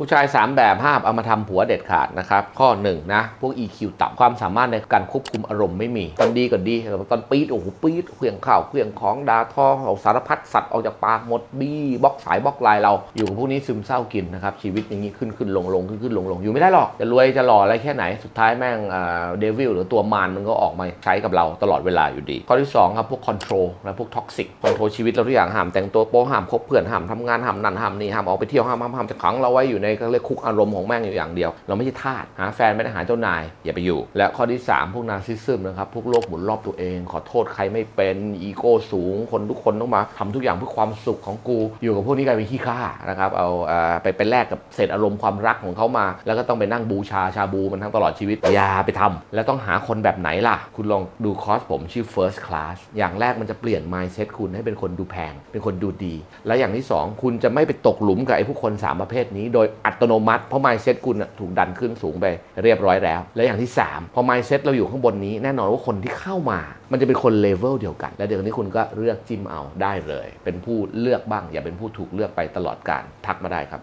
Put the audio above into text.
ผู้ชาย 3 แบบห้ามเอามาทำผัวเด็ดขาดนะครับ ข้อ1นนะ พวก EQ ต่ำความสามารถในการควบคุมอารมณ์ไม่มี ตอนดีก็ดีแต่ตอนปี๊ดโอ้โหปี๊ดเครื่องข้าวเครื่องของดาทอเอาสารพัดสัตว์ออกจากปากหมดบี้บล็อกสายบล็อกลายเรา อยู่กับพวกนี้ซึมเศร้ากินนะครับ ชีวิตอย่างนี้ขึ้นขึ้นลงลงขึ้นขึ้นลงลงอยู่ไม่ได้หรอก จะรวยจะหล่ออะไรแค่ไหนสุดท้ายแม่งเดวิลหรือตัวมารมันก็ออกมาใช้กับเราตลอดเวลาอยู่ดี ข้อที่สองครับพวกคอนโทรลและพวกท็อกซิกคอนโทรลชีวิตเราทุกอย่างห้ามแต่งตัวโป๊ห้ามคบเพื่อนห้ามทำงานห้ามนั่นห้ามนี่ห้ามออกไปเที่ยวห้ามห้ามห้ามจะขังเราไว้อยู่ในก็เรียกคุกอารมณ์ของแม่งอยู่อย่างเดียว เราไม่ใช่ทาสหาแฟนไม่ได้หาเจ้านาย อย่าไปอยู่ และข้อที่ 3 พวกนาซิซึมนะครับพวกโลกหมุนรอบตัวเอง ขอโทษใครไม่เป็นอีโก้สูง คนทุกคนต้องมาทำทุกอย่างเพื่อความสุขของกูอยู่กับพวกนี้กลายเป็นขี้ข้านะครับเอาเอ่อไปไปแลกกับเศษอารมณ์ความรักของเขามา แล้วก็ต้องไปนั่งบูชาชาบูมันทั้งตลอดชีวิตอย่าไปทำแล้วต้องหาคนแบบไหนล่ะ คุณลองดูคอร์สผมชื่อ first class อย่างแรกมันจะเปลี่ยน mindset คุณให้เป็นคนดูแพง เป็นคนดูดี และอย่างที่สองคุณจะไม่ไปตกหลุมกับไอ้ผู้คนสามประเภทนี้ โดยอัตโนมัติ เพราะ mindset คุณน่ะถูกดันขึ้นสูงไปเรียบร้อยแล้ว และอย่างที่ 3 พอ mindset เราอยู่ข้างบนนี้แน่นอนว่าคนที่เข้ามา มันจะเป็นคนเลเวลเดียวกัน และเดี๋ยวนี้คุณก็เลือกจิ้มเอาได้เลย เป็นผู้เลือกบ้าง อย่าเป็นผู้ถูกเลือกไปตลอดการทักมาได้ครับ